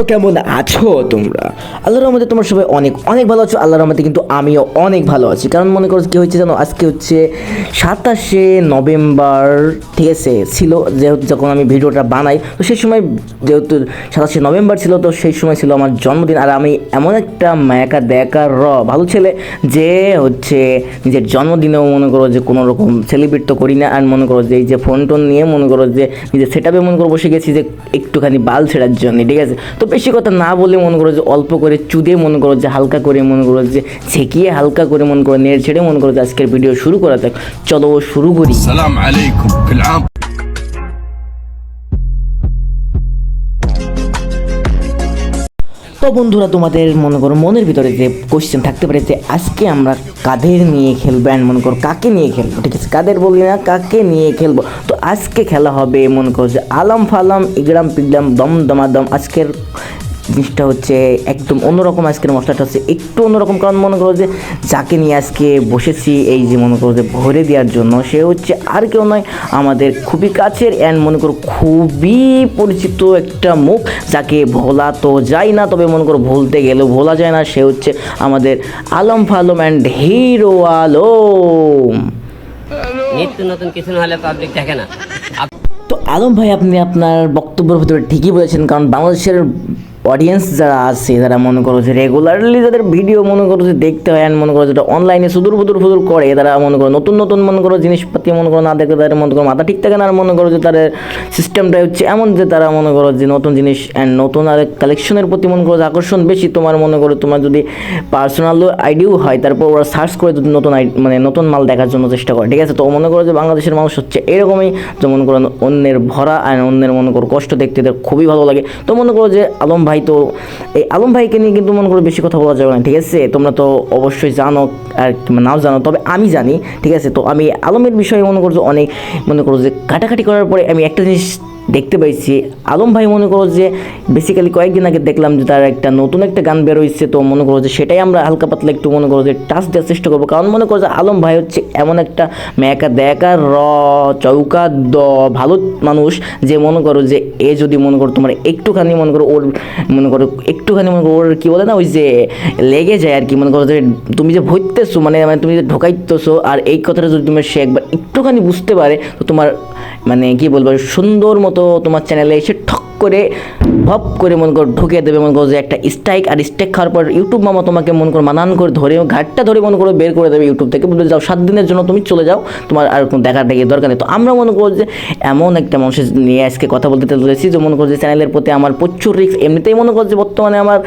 তো কেমন আছো তোমরা? আল্লাহর রহমতে তোমরা সবাই অনেক অনেক ভালো আছো। আল্লাহর রহমতে কিন্তু আমিও অনেক ভালো আছি। কারণ মনে করো কি হয়েছে জানো? আজকে হচ্ছে সাতাশে নভেম্বর, ঠিক আছে, ছিল যেহেতু যখন আমি ভিডিওটা বানাই, তো সেই সময় যেহেতু সাতাশে নভেম্বর ছিল, তো সেই সময় ছিল আমার জন্মদিন। আর আমি এমন একটা মায়াকা দেখা র ভালো ছেলে যে হচ্ছে নিজের জন্মদিনেও মনে করো যে কোনো রকম সেলিব্রেট তো করি না। আর মনে করো যে এই যে ফোন টোন নিয়ে মনে করো যে নিজের সেট মনে করো বসে গেছি যে একটুখানি বাল ছেড়ার জন্য, ঠিক আছে? তো বেশি কথা না বলে মনে করো যে অল্প করে চুদে মনে করো যে হালকা করে মনে করো যে ছেঁকিয়ে হালকা করে মনে করো নেড়ে ছেড়ে মনে করো যে আজকের ভিডিও শুরু করা যাক। চলো শুরু করি। সালাম আলাইকুম তো বন্ধুরা, তোমাদের মনে করো, মনের ভিতরে যে কোশ্চেন থাকতে পারে যে আজকে আমরা কাদের নিয়ে খেলব অ্যান্ড মনে করো কাকে নিয়ে খেলব? ঠিক আছে, কাদের বলি না, কাকে নিয়ে খেলব? তো আজকে খেলা হবে, মনে করো যে আলাম ফালাম ইগরাম পিগলাম দম দমাদম আজকের জিনিসটা হচ্ছে একদম অন্যরকম আজকের মশলাটা হচ্ছে একটু অন্যরকম। কারণ মনে করো যে যাকে নিয়ে আজকে বসেছি এই যে মনে করো যে ভরে দেওয়ার জন্য সে হচ্ছে আর কেউ নয় আমাদের খুবই কাছের অ্যান্ড মনে করো খুবই পরিচিত একটা মুখ যাকে ভোলা তো যায় না তবে মনে করো ভুলতে গেলেও ভোলা যায় না সে হচ্ছে আমাদের আলম ফালম অ্যান্ড হিরো আলম। নিত্য নতুন কিছু না হলে পাবলিক দেখে না। তো আলম ভাই আপনি আপনার বক্তব্যের ভিতরে ঠিকই বলেছেন কারণ বাংলাদেশের অডিয়েন্স যারা আছে যারা মনে করো যে রেগুলারলি যাদের ভিডিও মনে করো যে দেখতে হয় and মনে করো যেটা অনলাইনে সুদূর ফুদুর ফুদুর করে তারা মনে করো নতুন নতুন মনে করো জিনিসপাতি মনে করো না দেখে তাদের মনে করো মাথা ঠিক থাকে না আর মনে করো যে তাদের সিস্টেমটা হচ্ছে এমন যে তারা মনে করো যে নতুন জিনিস অ্যান্ড নতুন আর কালেকশনের প্রতি মনে করো যে আকর্ষণ বেশি তোমার মনে করো তোমার যদি পার্সোনাল আইডিও হয় তারপর ওরা সার্চ করে যদি নতুন মানে নতুন মাল দেখার জন্য চেষ্টা করে ঠিক আছে তো মনে করো যে বাংলাদেশের মানুষ হচ্ছে এরকমই যে মনে করো অন্যের ভরা অ্যান্ড অন্যের মনে করো কষ্ট দেখতে খুবই ভালো লাগে তো মনে করো যে আলম ভাই, তো এই আলম ভাইকে নিয়ে কিন্তু মনে করো বেশি কথা বলা যাবে না, ঠিক আছে? তোমরা তো অবশ্যই জানো আর নাও জানো, তবে আমি জানি, ঠিক আছে? তো আমি আলমের বিষয়ে মনে করছ অনেক মনে করো যে কাটাকাটি করার পরে আমি একটা জিনিস দেখতে পাইছি আলম ভাই মনে করো যে বেসিক্যালি কয়েকদিন আগে দেখলাম যে তার একটা নতুন একটা গান বেরোইছে তো মনে করো যে সেটাই আমরা হালকা পাতলা একটু মনে করো যে টাচ দেওয়ার চেষ্টা করব কারণ মনে করো যে আলম ভাই হচ্ছে এমন একটা মেকা দেখা র চৌকা দ ভালো মানুষ যে মনে করো যে এ যদি মনে করো তোমার একটুখানি মনে করো ওর মনে করো একটুখানি মনে করো ওর কী বলে না ওই যে লেগে যায় আর কি মনে করো যে তুমি যে ভরতেছো মানে মানে তুমি যে ঢোকাইতেছো আর এই কথাটা যদি তুমি সে একবার একটুখানি বুঝতে পারে তো তোমার মানে কি বলব সুন্দর মতো তোমার চ্যানেলে এসে ঠক করে ভপ করে মনে করো ঢুকিয়ে দেবে মনে করো যে একটা স্ট্রাইক আর স্ট্রাইক খাওয়ার পর ইউটিউব মামা তোমাকে মন করো মানান করে ধরে ঘাটটা ধরে মনে করো বের করে দেবে ইউটিউব থেকে বলে যাও সাত দিনের জন্য তুমি চলে যাও তোমার আর কোনো দেখার দেখে দরকার নেই তো আমরা মনে করো যে এমন একটা মানুষের নিয়ে আজকে কথা বলতে চলেছি যে মনে করো যে চ্যানেলের প্রতি আমার প্রচুর রিক্স এমনিতেই মনে করো যে বর্তমানে আমার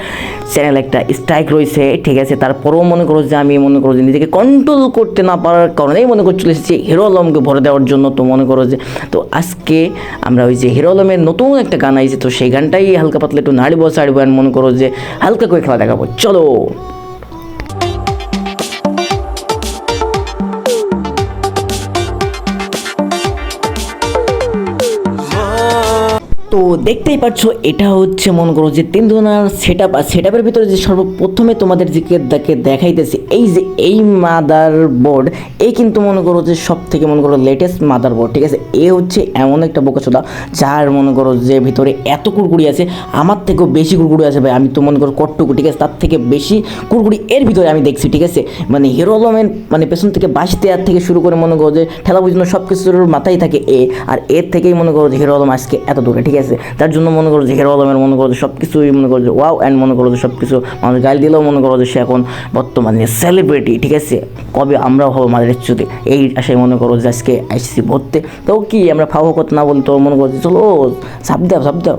চ্যানেল একটা স্ট্রাইক রয়েছে ঠিক আছে তারপরেও মনে করো যে আমি মনে করো যে নিজেকে কন্ট্রোল করতে না পারার কারণেই মনে করো চলে এসেছি হিরো আলমকে ভরে দেওয়ার জন্য তো মনে করো যে তো আজকে আমরা ওই যে হিরো আলমের নতুন একটা গান আইছে, তো সেই গানটাই হালকা পাতলা একটু নাড়িব সাড়িব মনে করো যে হালকা করে খেলা দেখাবো। চলো! দেখতেই পাচ্ছ এটা হচ্ছে মনে করো যে তিন ধরনের সেট আপ আর সেট আপের ভিতরে যে সর্বপ্রথমে তোমাদের দিকে দেখে দেখাইতেছি, এই যে এই মাদার বোর্ড এই কিন্তু মনে করো যে সব থেকে মনে করো লেটেস্ট মাদার বোর্ড ঠিক আছে? এ হচ্ছে এমন একটা বোকাচোদা, যার মনে করো যে ভিতরে এত কুরকুরি আছে, আমার থেকেও বেশি কুরকুরি আছে ভাই, আমি তো মনে করো কটটুকু, ঠিক আছে? তার থেকে বেশি কুরকুরি এর ভিতরে আমি দেখছি, ঠিক আছে? মানে হিরো আলমের মানে পেছন থেকে বাঁশ দেওয়ার থেকে শুরু করে মনে করো যে ঠেলা বুঝানো সব কিছুর মাথায় থাকে এ, আর এর থেকেই মনে করো যে হিরো আজকে এত দূরে, ঠিক আছে? তার জন্য মনে করো যে হিরো আলমের মনে করো যে সব কিছুই মনে করো যে ওয়াও অ্যান্ড মনে করো যে সব কিছু মানুষ গাল দিলেও মনে করো যে সে এখন বর্তমানে সেলিব্রিটি ঠিক আছে? কবে আমরাও হব আমাদের চুতে এই আশায় মনে করো যে আজকে আইসি ভরতে। তো কি, আমরা ফাও করতে না বলি তো মনে করো চলো, সাপ দাও সাপ দাও।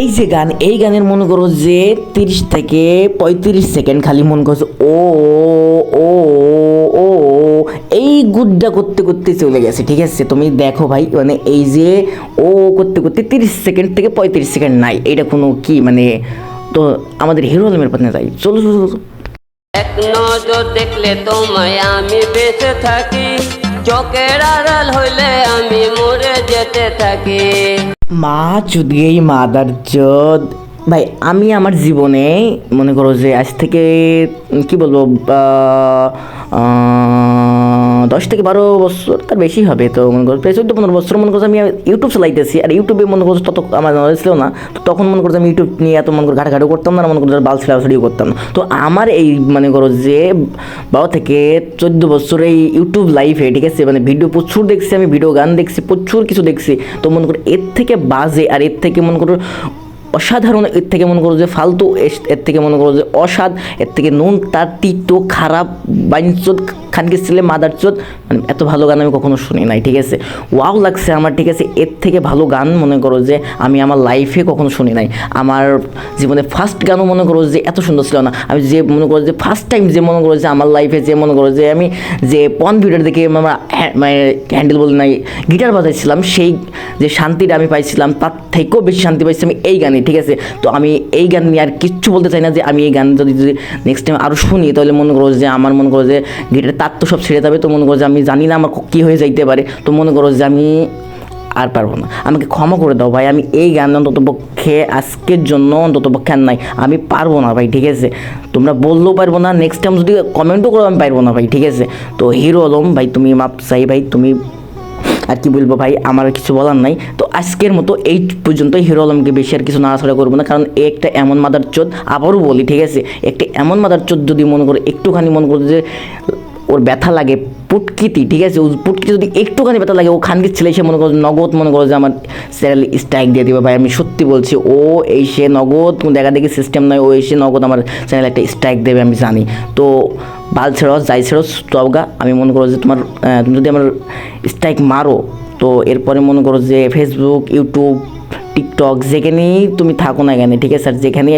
এই যে গান, এই গানের মনে করো যে তিরিশ থেকে পঁয়ত্রিশ সেকেন্ড খালি মনে করছে ও ও এই গুড্ডা করতে করতে চলে গেছে ঠিক আছে? তুমি দেখো ভাই মানে এই যে ও করতে করতে তিরিশ সেকেন্ড থেকে পঁয়ত্রিশ সেকেন্ড নাই। এটা কোনো কি মানে তো আমাদের হিরো আলমের পাতে যাই। চলো চলো চলো। এক নজর দেখলে তোমায় আমি বেঁচে থাকি। চোখের আড়াল হইলে আমি মরে যেতে থাকি। মা চুদিয়েই মাদার চোদ ভাই, আমি আমার জীবনে মনে করো যে আজ থেকে কি বলব দশ থেকে বারো বছর, তার বেশি হবে তো মনে করো, প্রায় চোদ্দ পনেরো বছর মনে করছে আমি ইউটিউব চালাইতেছি, আর ইউটিউবে মনে করছে তত আমার নলেজ ছিল না, তো তখন মনে করছে আমি ইউটিউব নিয়ে এত মনে করো ঘাটাঘাটি করতাম না মনে করো বাল ছিলাছড়িও করতাম তো আমার এই মানে করো যে বারো থেকে চোদ্দ বছর এই ইউটিউব লাইফে ঠিক আছে মানে ভিডিও প্রচুর দেখছি আমি ভিডিও গান দেখছি, প্রচুর কিছু দেখছি, তো মনে করো এর থেকে বাজে, আর এর থেকে মনে করো অসাধারণ, এর থেকে মনে করো যে ফালতু, এর থেকে মনে করো যে অসাধ, এর থেকে নুন, তার তিক্ত খারাপ বাইনচোদ খানকে ছেলে মাদার চোদ মানে এত ভালো গান আমি কখনো শুনি নাই, ঠিক আছে? ওয়াও লাগছে আমার, ঠিক আছে? এর থেকে ভালো গান মনে করো যে আমি আমার লাইফে কখনো শুনি নাই। আমার জীবনে ফার্স্ট গানও মনে করো যে এত সুন্দর ছিল না। আমি যে মনে করো যে ফার্স্ট টাইম যে মনে করো যে আমার লাইফে যে মনে করো যে আমি যে পন ভিডিও দেখে আমার মানে হ্যান্ডেল বলে নাই গিটার বাজাইছিলাম, সেই যে শান্তিটা আমি পাইছিলাম, তার থেকেও বেশি শান্তি পাইছি আমি এই গানে ঠিক আছে? তো আমি এই গান নিয়ে আর কিচ্ছু বলতে চাই না যে আমি এই গান যদি যদি নেক্সট টাইম আরও শুনি, তাহলে মনে করো যে, আমার মনে করো যে গিটারের তার তো সব ছেড়ে যাবে। তো মনে করো যে আমি জানি না আমার কী হয়ে যাইতে পারে। তো মনে করো যে আমি আর পারব না। আমাকে ক্ষমা করে দাও ভাই। আমি এই গান অন্তত পক্ষে আজকের জন্য অন্তত পক্ষে নাই। আমি পারব না ভাই, ঠিক আছে? তোমরা বললেও পারব না। নেক্সট টাইম যদি কমেন্টও করো, আমি পারব না ভাই, ঠিক আছে? তো হিরো আলম ভাই, তুমি মাপ চাই ভাই। তুমি আর কি বলব ভাই, আমার কিছু বলার নাই। তো আজকের মতো এই পর্যন্ত হিরো আলমকে বেশি আর কিছু নাড়াছাড়া করব না। কারণ একটা এমন মাদার চোদ আবারও বলি, ঠিক আছে? একটা এমন মাদার চোদ যদি মনে করো, একটুখানি মনে করো যে ওর ব্যথা লাগে, পুটকিতি, ঠিক আছে? ও পুটকি যদি একটুখানি ব্যথা লাগে, ও ছেলে, সে মনে করো নগদ মনে করো যে আমার চ্যানেল স্ট্রাইক দিয়ে দেবে। ভাই, আমি সত্যি বলছি, ও এসে নগদ, কোনো দেখা দেখি সিস্টেম নয় ও এসে নগদ আমার চ্যানেলে একটা স্ট্রাইক দেবে, আমি জানি। তো বাল ছেড়ো, যাই ছেড়ো টবগা আমি মনে করো যে তোমার তুমি যদি আমার স্ট্রাইক মারো, তো এরপরে মনে করো যে ফেসবুক ইউটিউব টিকটক যেখানেই তুমি থাকো না কেন, ঠিক আছে? স্যার যেখানে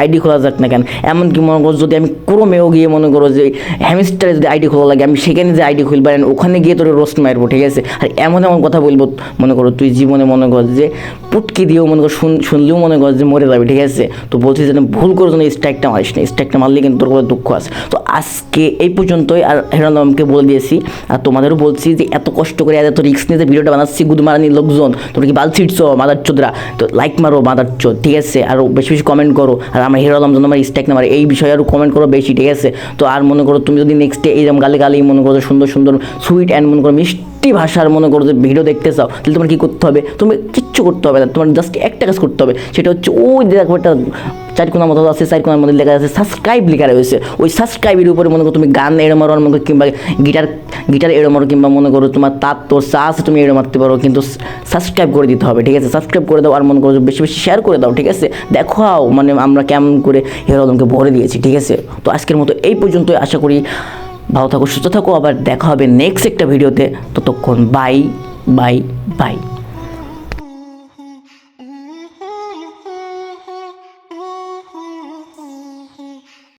আইডি খোলা যাক না কেন। এমনকি মনে করো যদি আমি ক্রোমেও গিয়ে মনে করো যে হ্যামস্টারে যদি আইডি খোলা লাগে, আমি সেখানে যে আইডি খুলবো আর ওখানে গিয়ে তোর রোস্ট মারবো, ঠিক আছে? আর এমন এমন কথা বলব, মনে করো তুই জীবনে মনে কর যে পুটকি দিয়েও মনে কর শুন শুনলেও মনে কর যে মরে যাবে, ঠিক আছে? তো বলছি যে ভুল করে যেন স্ট্রাইকটা মারিস না স্ট্রাইকটা মারলে কিন্তু তোর কোনো দুঃখ আছে। তো আজকে এই পর্যন্তই, আর হেরানমকে বলে দিয়েছি, আর তোমাদেরও বলছি যে এত কষ্ট করে এত রিক্স নিয়ে যে ভিডিওটা বানাচ্ছি, গুদমারানি লোকজন, তোমরা কি বাল ছিটছো মাদার চোদরা তো লাইক মারো মাদার চোদ ঠিক আছে? আর বেশি বেশি কমেন্ট করো, আর আমার হিরো আলম তোমার স্ট্যাক নাম্বার এই বিষয়ে আরও কমেন্ট করো বেশি, ঠিক আছে? তো আর মনে করো তুমি যদি নেক্সট এইরকম গালে গালেই মনে করো সুন্দর সুন্দর সুইট অ্যান্ড মনে করো মিষ্টি ভাষার মনে করো যে ভিডিও দেখতে চাও, তাহলে তোমার কী করতে হবে? তুমি কিচ্ছু করতে হবে না, তোমার জাস্ট একটা কাজ করতে হবে, সেটা হচ্ছে ওই দেখো একটা চার কোনার মতো আছে, চার কোনার মধ্যে লেখা আছে সাবস্ক্রাইব লেখা রয়েছে। ওই সাবস্ক্রাইবের উপরে মনে করো তুমি গান এড়ে মারো মনে করো কিংবা গিটার গিটার এড়ে মারো কিংবা মনে করো তোমার তার তোর চা আছে তুমি এড়ে মারতে পারো, কিন্তু সাবস্ক্রাইব করে দিতে হবে, ঠিক আছে? সাবস্ক্রাইব করে দাও আর মনে করো বেশি বেশি শেয়ার করে দাও, ঠিক আছে? দেখাও মানে আমরা কেমন করে হিরো আলমকে ভরে দিয়েছি, ঠিক আছে? তো আজকের মতো এই পর্যন্তই, আশা করি ভালো থাকো, সুস্থ থাকো, আবার দেখা হবে নেক্সট একটা ভিডিওতে ততক্ষণ বাই বাই বাই